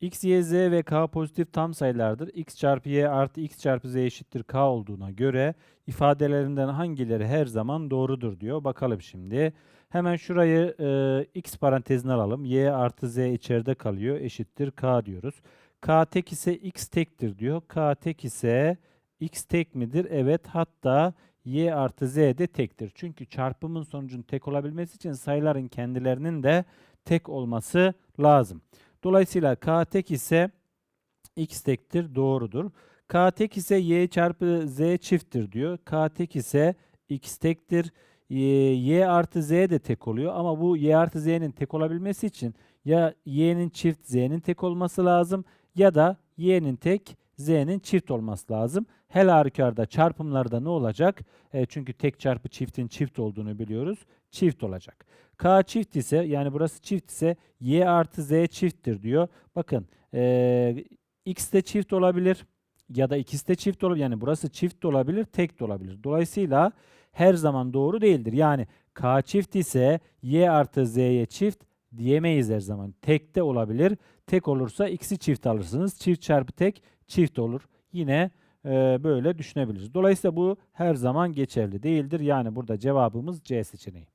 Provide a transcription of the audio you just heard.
x, y, z ve k pozitif tam sayılardır. x çarpı y artı x çarpı z eşittir k olduğuna göre ifadelerinden hangileri her zaman doğrudur diyor. Bakalım şimdi. Hemen şurayı e, x parantezine alalım. y artı z içeride kalıyor. Eşittir k diyoruz. k tek ise x tektir diyor. k tek ise x tek midir? Evet. Hatta y artı z de tektir. Çünkü çarpımın sonucunun tek olabilmesi için sayıların kendilerinin de tek olması lazım. Dolayısıyla k tek ise x tektir doğrudur. k tek ise y çarpı z çifttir diyor. k tek ise x tektir. Y, y artı z de tek oluyor ama bu y artı z'nin tek olabilmesi için ya y'nin çift z'nin tek olması lazım ya da y'nin tek z'nin çift olması lazım. Her halükarda çarpımlarda ne olacak? E, çünkü tek çarpı çiftin çift olduğunu biliyoruz. Çift olacak. K çift ise yani burası çift ise y artı z çifttir diyor. Bakın e, x de çift olabilir ya da ikisi de çift olabilir. Yani burası çift de olabilir, tek de olabilir. Dolayısıyla her zaman doğru değildir. Yani k çift ise y artı z'ye çift diyemeyiz her zaman. Tek de olabilir. Tek olursa x'i çift alırsınız. Çift çarpı tek çift olur. Yine e, böyle düşünebiliriz. Dolayısıyla bu her zaman geçerli değildir. Yani burada cevabımız C seçeneği.